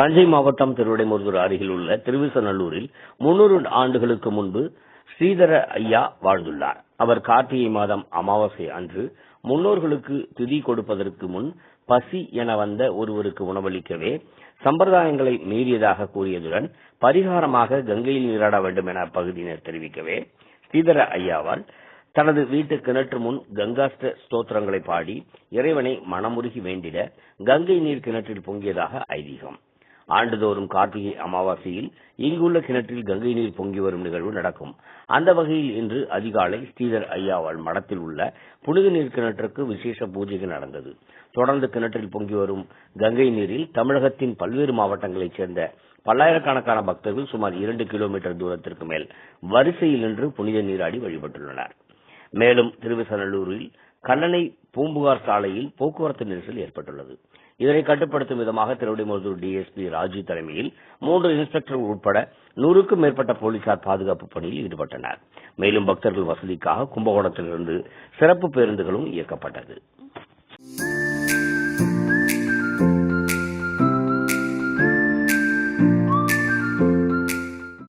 தஞ்சை மாவட்டம் திருவிடைமுருகூர் அருகில் உள்ள திருவிசநல்லூரில் முன்னூறு ஆண்டுகளுக்கு முன்பு ஸ்ரீதர ஐயா வாழ்ந்துள்ளார். அவர் கார்த்திகை மாதம் அமாவாசை அன்று முன்னோர்களுக்கு திதி கொடுப்பதற்கு முன் பசி என வந்த ஒருவருக்கு உணவளிக்கவே சம்பிரதாயங்களை மீறியதாக கூறியதுடன் பரிகாரமாக கங்கையில் நீராட வேண்டும் என அப்பகுதியினர் தெரிவிக்கவே ஸ்ரீதர ஐயாவால் தனது வீட்டு கிணற்று முன் கங்காஸ்ட ஸ்தோத்திரங்களை பாடி இறைவனை மனமுருகி வேண்டிட கங்கை நீர் கிணற்றில் பொங்கியதாக ஐதீகம். ஆண்டுதோறும் கார்த்திகை அமாவாசையில் இங்குள்ள கிணற்றில் கங்கை நீர் பொங்கி வரும் நிகழ்வு நடக்கும். அந்த வகையில் இன்று அதிகாலை ஸ்ரீதர் ஐயாவால் மடத்தில் உள்ள புனித நீர் கிணற்றுக்கு விசேஷ பூஜைகள் நடந்தது. தொடர்ந்து கிணற்றில் பொங்கி வரும் கங்கை நீரில் தமிழகத்தின் பல்வேறு மாவட்டங்களைச் சேர்ந்த பல்லாயிரக்கணக்கான பக்தர்கள் சுமார் இரண்டு கிலோமீட்டர் தூரத்திற்கு மேல் வரிசையில் நின்று புனித நீராடி வழிபட்டுள்ளனர். மேலும் திருவிசநல்லூரில் கல்லணை பூம்புகார் சாலையில் போக்குவரத்து நெரிசல் ஏற்பட்டுள்ளது. இதனை கட்டுப்படுத்தும் விதமாக திருவிடைமுருதூர் டிஎஸ்பி ராஜு தலைமையில் மூன்று இன்ஸ்பெக்டர் உட்பட நூறுக்கும் மேற்பட்ட போலீசார் பாதுகாப்பு பணியில் ஈடுபட்டனர். மேலும் பக்தர்கள் வசதிக்காக கும்பகோணத்திலிருந்து சிறப்பு பேருந்துகளும் இயக்கப்பட்டது.